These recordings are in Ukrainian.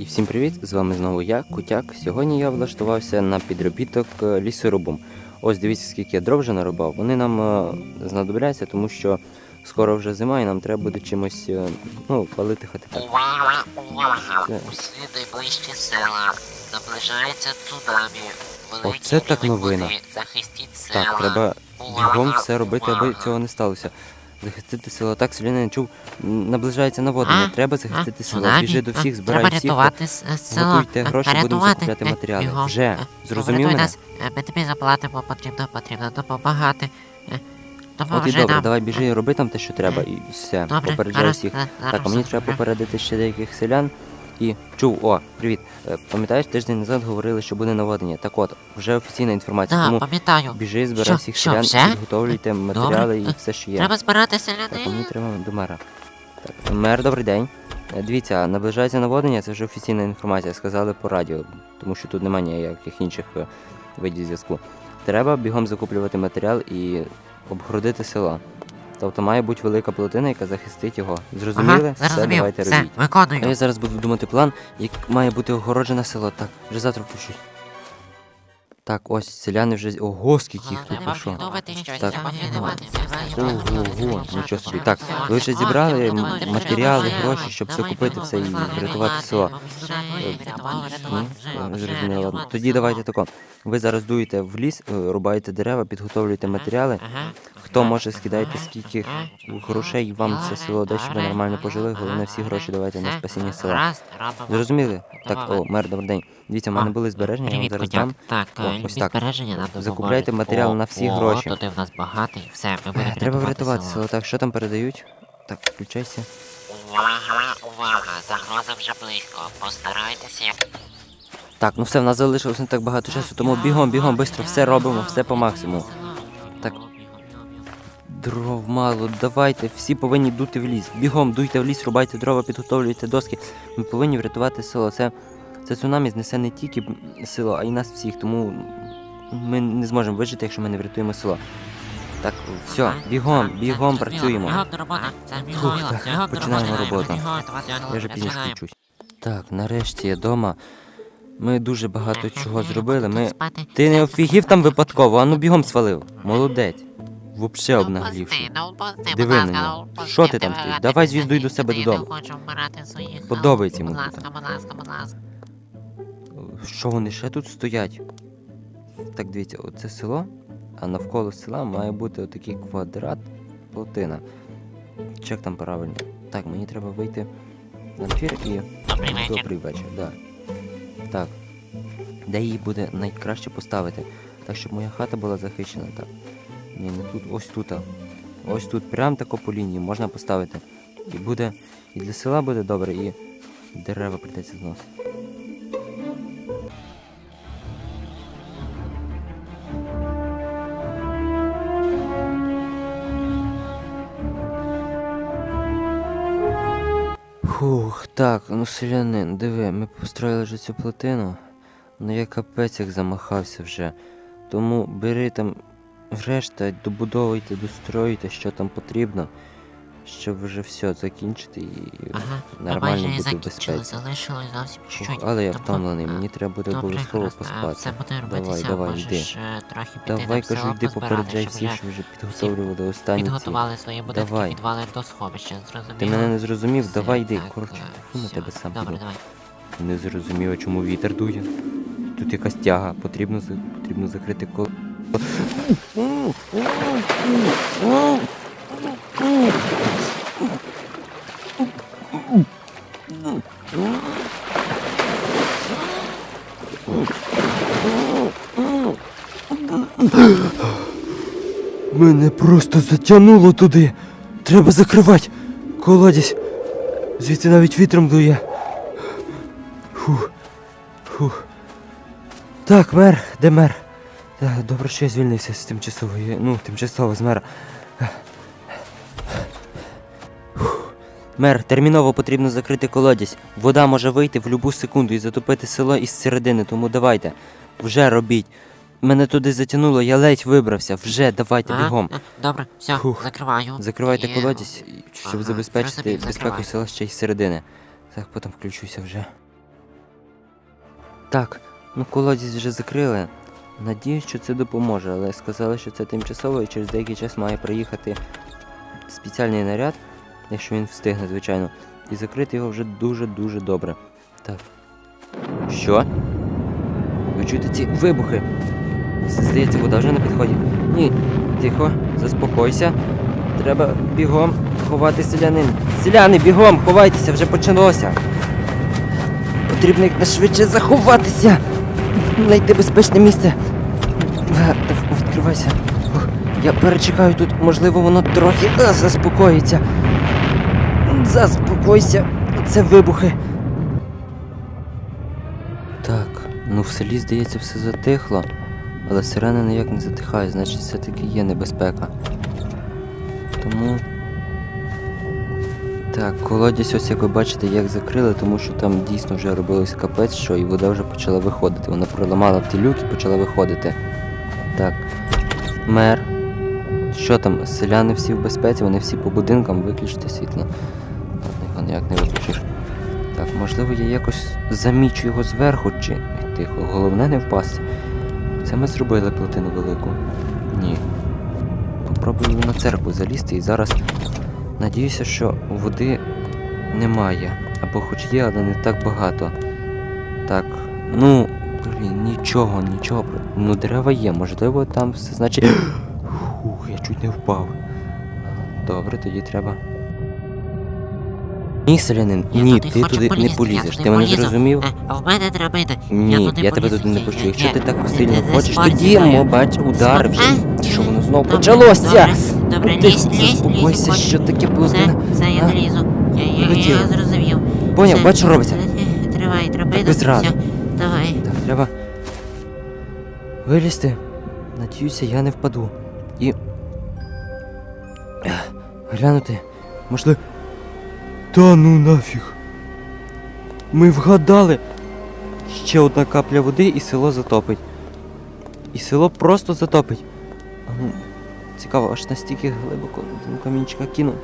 І всім привіт! З вами знову я, Кутяк. Сьогодні я влаштувався на підробіток е, лісорубом. Ось дивіться, скільки я дров вже нарубав. Вони нам е, знадобляться, тому що скоро вже зима і нам треба буде чимось е, ну, палити хати. Увага, увага! Усі найближчі села. Наближається цунамі. Великий Оце так новина. Захистіть села. Так, треба бігом все робити, аби цього не сталося. Захистити село. Так, селяни не чув. М, Наближається наводнення. А? Треба захистити село. Біжи до всіх, збирай всіх. рятувати е, село. Готуйте гроші, будемо закупляти Е, матеріали. Вже. Е, Зрозумів мене? нас. Е, Ми тобі заплатимо, потрібно, потрібно допомагати. Е, От і добре, давай біжи і роби там те, що треба, і все. попереджай всіх. е, Так, а мені треба попередити ще деяких селян. І чув, о, привіт. Е, Пам'ятаєш, тиждень назад говорили, що буде наводнення. Так от, вже офіційна інформація. Так, Тому пам'ятаю. біжи, збирай Що, всіх що, селян, підготовлюйте матеріали і Е, все, що є. Треба збирати Так, мені треба до мера. Так, мер, добрий день. Е, Дивіться, наближається наводнення, це вже офіційна інформація, сказали по радіо, тому що тут немає ніяких інших е, видів зв'язку. Треба бігом закуплювати матеріал і обгородити село. Тобто має бути велика плотина, яка захистить його. Зрозуміли? Ага, все, зрозумів. давайте Все, робіть. А я зараз буду думати план, як має бути огороджене село. Так, вже завтра включусь. Так, ось селяни вже. Ого, скільки їх тут пішло. Так. Ого, нічого собі. Так, ви вже зібрали матеріали, гроші, щоб все купити все і врятувати село. Ні? Зрозуміло, ладно. Тоді давайте тако. Ви зараз дуєте в ліс, е, рубаєте дерева, підготовлюєте матеріали. Хто може скидайте скільки грошей вам це село дасть, щоб ви нормально пожили. Головне всі гроші давайте на спасіння села. Зрозуміли? Так, о, мер, добрий день. Дивіться, в мене були збереження, я вам Привіт, зараз Кутяк. дам. Так, О, е, ось так. збереження нам Закупляйте матеріал О, на всі о, гроші. то ти в нас багатий. Все, ми будемо Треба врятувати село. Так, що там передають? Так, включайся. Увага, увага! Загроза вже близько. Постарайтеся Так, ну все, в нас залишилось не так багато часу, тому бігом, бігом, швидко все робимо, все по максимуму. Так. Дров мало, давайте, всі повинні дути в ліс. Бігом, дуйте в ліс, рубайте дрова, підготовлюйте доски. Ми повинні врятувати село. Це, це цунамі знесе не тільки село, а й нас всіх, тому ми не зможемо вижити, якщо ми не врятуємо село. Так, все, бігом, бігом працюємо. Фух, так, починаємо роботу. Я вже пізніше включусь. Так, нарешті я вдома. Ми дуже багато чого зробили. Ми. Ти не офігів там випадково, а ну бігом свалив. Молодець. Вообще Ну, ну, пусти, Диви на нього. ну, Що ти там стоїш? Давай мене звіздуй до себе додому. своїх. Подобається йому Будь тут. Що вони ще тут стоять? Так, дивіться, оце село, а навколо села має бути отакий квадрат плотина. Чек там правильно. Так, мені треба вийти на двір і. Добрий вечір. Добрий вечір, да. Так. Де її буде найкраще поставити? Так, щоб моя хата була захищена. Так. Ні, не тут, ось тут. Ось тут, прям тако по лінії можна поставити. І буде. І для села буде добре, і дерева прийдеться зносити. Фух, так, ну селянин, диви, ми построїли вже цю плотину. Ну я капець як замахався вже. Тому бери там решта, добудовуйте, достроюйте, що там потрібно, щоб вже все закінчити і Ага, нормально в закінчили, залишилось зовсім чуть-чуть. але я втомлений, мені треба буде обов'язково поспати. Все буде Давай, робитися, давай, можеш йди. е, трохи піти Давай, кажу, йди попереджай всіх, вже що вже підготовлювали останні підготували свої будинки, Давай. підвали до сховища, зрозуміло? Ти мене не зрозумів, Все, давай йди. Коротше, е, на тебе сам Добре, давай. Не зрозуміло, чому вітер дує. Тут якась тяга, потрібно, потрібно закрити кол. Мене просто затягнуло туди. Треба закривати. Колодязь. Звідси навіть вітром дує. Фух. Фух. Так, мер, де мер? Добре, що я звільнився з тимчасової. Ну, тимчасово з мера. Мер, терміново потрібно закрити колодязь. Вода може вийти в будь-яку секунду і затопити село із середини, тому давайте. Вже робіть. Мене туди затягнуло, я ледь вибрався. Вже давайте бігом. е, Добре, все, Фух. закриваю. Закривайте І- колодязь, щоб Ага, забезпечити зрозумів, безпеку закриваю. села ще й зсередини. Так, потім включуся вже. Так, ну колодязь вже закрили. Надіюсь, що це допоможе, але сказали, що це тимчасово і через деякий час має приїхати спеціальний наряд, якщо він встигне, звичайно, і закрити його вже дуже-дуже добре. Так. Що? Ви чуєте ці вибухи? Все, Здається, вода вже на підході. Ні, тихо, заспокойся. Треба бігом ховати селянин. Селяни, бігом, ховайтеся, вже почалося. Потрібно якнайшвидше заховатися. Знайти безпечне місце. Відкривайся. Я перечекаю тут, можливо, воно трохи заспокоїться. Заспокойся. Це вибухи. Так, ну в селі, здається, все затихло, але сирена ніяк не затихає, значить все-таки є небезпека. Тому. Так, колодязь, ось як ви бачите, як закрили, тому що там дійсно вже робилось капець, що і вода вже почала виходити. Вона проламала ті люки і почала виходити. Так. Мер. Що там? Селяни всі в безпеці, вони всі по будинкам, виключте світло. Його ніяк не виключиш. Так, можливо, я якось замічу його зверху чи. Тихо, головне не впасти. Це ми зробили плотину велику. Ні. Попробую на церкву залізти і зараз надіюся, що води немає. Або хоч є, але не так багато. Так, ну, блін, нічого, нічого. Ну, дерева є, можливо, там все значить. Фух, я чуть не впав. Добре, тоді треба. Ні, селянин, ні, ти туди не полізеш. Ти мене зрозумів? Е, в мене драбина. Ні, я тебе туди не пущу. Якщо ти так Не- сильно не- не хочеш, тоді, мною. бач, удар вже. Що воно знову почалося? Добре, добре, лізь, лізь, заспокойся, лізь, що таке плотина. все, я не лізу. Я, зрозумів. Поняв, бач, що робиться? е, е, Тривай, без. Все, давай. Так, треба вилізти. Надіюся, я не впаду. І. Глянути. Можливо. Та ну нафіг. Ми вгадали. Ще одна капля води і село затопить. І село просто затопить. А цікаво, аж настільки глибоко один камінчика кинув.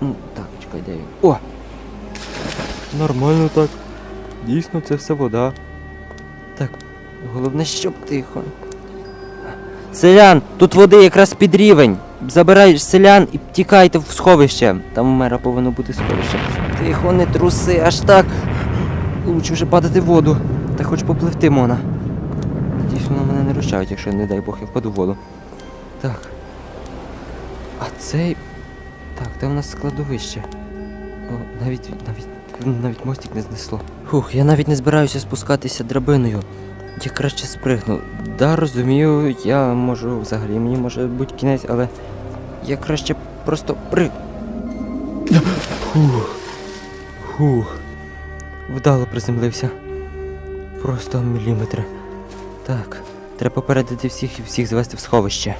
Ну, так, чекай, де він? О! Нормально так. Дійсно, це все вода. Так, головне, щоб тихо. Селян, тут води якраз під рівень. Забирай селян і тікайте в сховище. Там у мера повинно бути сховище. Тихо, не труси, аж так. Лучше вже падати в воду. Та хоч попливти мона. Надіюсь, воно мене не розчавить, якщо, не дай Бог, я впаду в воду. Так. А цей. Так, де у нас складовище? О, навіть, навіть, навіть мостик не знесло. Фух, я навіть не збираюся спускатися драбиною. Я краще спригну. Да, розумію, я можу взагалі мені може бути кінець, але я краще просто при. Фух. Фух. Вдало приземлився. Просто міліметри. Так, треба попередити всіх і всіх звести в сховище.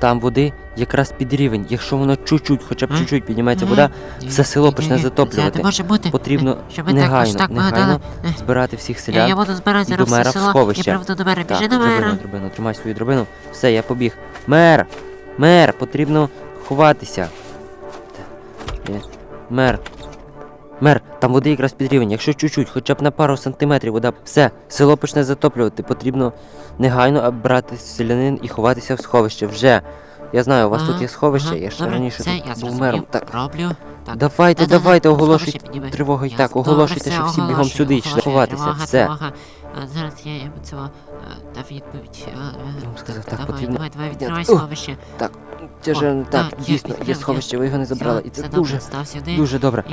Там води якраз під рівень. Якщо воно чуть-чуть, хоча б чуть-чуть піднімається Ні, вода, все село почне затоплювати. Може бути. Потрібно Е, Щоб ви так негайно, так негайно. Е, збирати всіх Я, селян. я буду збирати і зараз до мера все в село і сховище. приведу до мера. Біжи Так, до драбину, мера. драбину, тримай свою драбину. Все, я побіг. Мер! Мер, потрібно ховатися. Та- є. Мер. Мер, там води якраз під рівень. Якщо чуть-чуть, хоча б на пару сантиметрів вода. Все, село почне затоплювати. Потрібно негайно брати селянин і ховатися в сховище. Вже. Я знаю, у вас тут є сховище, я ще раніше тут був мером. Так, Роблю. Так. давайте, давайте, оголошуйте тривогу. Я Так, оголошуйте, все, що всі бігом сюди йшли ховатися. Все. Зараз я йому цього е, дав відповідь. Е, сказав, так, давай, потрібно Давай, давай, відкривай сховище. Тяжело, О, так, да, дійсно, є сховище, ви його не забрали. І це дуже, дуже добре.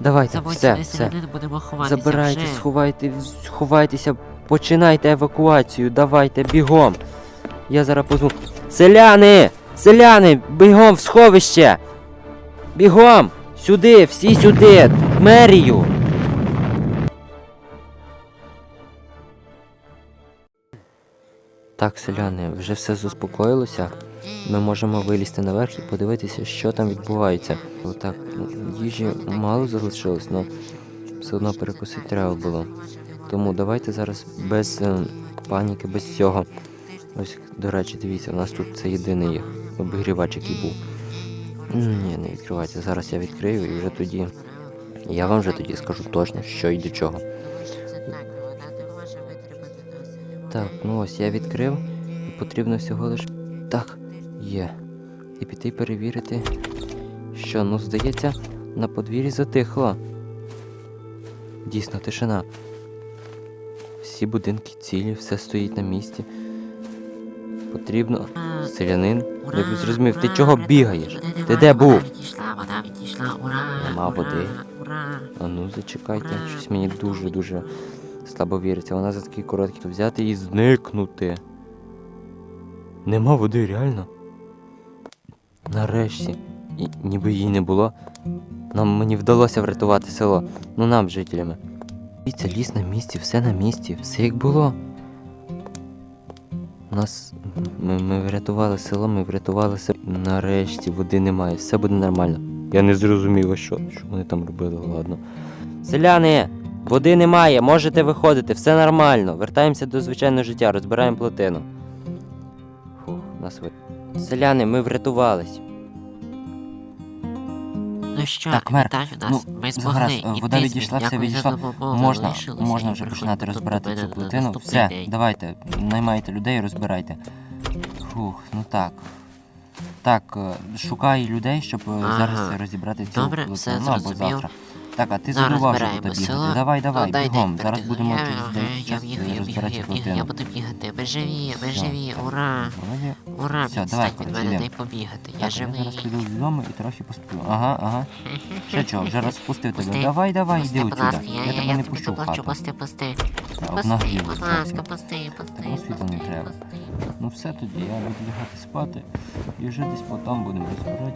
Давайте, все, все. Забирайте, сховайте, сховайтеся, починайте евакуацію, давайте, бігом. Я зараз позву. Селяни! Селяни! Бігом в сховище! Бігом! Сюди, всі сюди! Мерію! Так, селяни, вже все заспокоїлося. Ми можемо вилізти наверх і подивитися, що там відбувається. Отак, їжі мало залишилось, але все одно перекусити треба було. Тому давайте зараз без е, паніки, без цього. Ось, до речі, дивіться, у нас тут це єдиний обігрівач, який був. Ні, не відкривайте. Зараз я відкрию і вже тоді Я вам вже тоді скажу точно, що і до чого. Так, ну ось я відкрив. І потрібно всього лиш. Так, є. І піти перевірити. Що, ну здається, на подвір'ї затихло. Дійсно, тишина. Всі будинки цілі, все стоїть на місці. Потрібно. Селянин, я б зрозумів, ти чого бігаєш? Ти де був? Нема води. А ну зачекайте, щось мені дуже-дуже слабо віриться. Вона за такий короткий взяти і зникнути. Нема води, реально. Нарешті. І ніби її не було. Нам мені вдалося врятувати село. Ну нам, жителями. Дивіться, ліс на місці, все на місці, все як було. Нас. Ми, ми врятували село, ми врятували село. Нарешті води немає, все буде нормально. Я не зрозумів, що, що вони там робили, ладно. Селяни, води немає, можете виходити, все нормально. Вертаємося до звичайного життя, розбираємо плотину. Фух, нас ви. Селяни, ми врятувались. Ну що, Так, мер, вітаю нас, ну, ми змогли. гаразд, і вода ти відійшла, все допомогу, Можна, можна вже починати розбирати цю плотину. Все, давайте, наймайте людей і розбирайте. Фух, ну так. Так, е, шукай людей, щоб е, Ага. зараз розібрати цю Добре, плотину все ну, або зрозумів. завтра. Так, а ти Зараз задував, що збираємо тут бігати. село. Давай, давай, Ну, дай, бігом. дай, Зараз будемо я- через я- деякий я час бігаю, е, я бігаю, я бігаю, я плотину. буду бігати. Ми живі, ми Все. живі, ура! Ура, Все, відстань давай, від коротше, мене, йдемо. дай побігати. Я Так, я живий. зараз піду додому і трохи посплю. Ага, ага. Ще чого, вже розпустив тебе. Пусти. Давай, давай, Пусти, йди будь отсюда. ласка, я, Я я, тебе я не тобі пущу в заплачу, хату. пусти, пусти. Та, Пусти, будь зовсім. ласка, пусти, пусти. Такого світу не треба. пусти. Ну все тоді, я буду лягати спати і вже десь потім будемо розбирати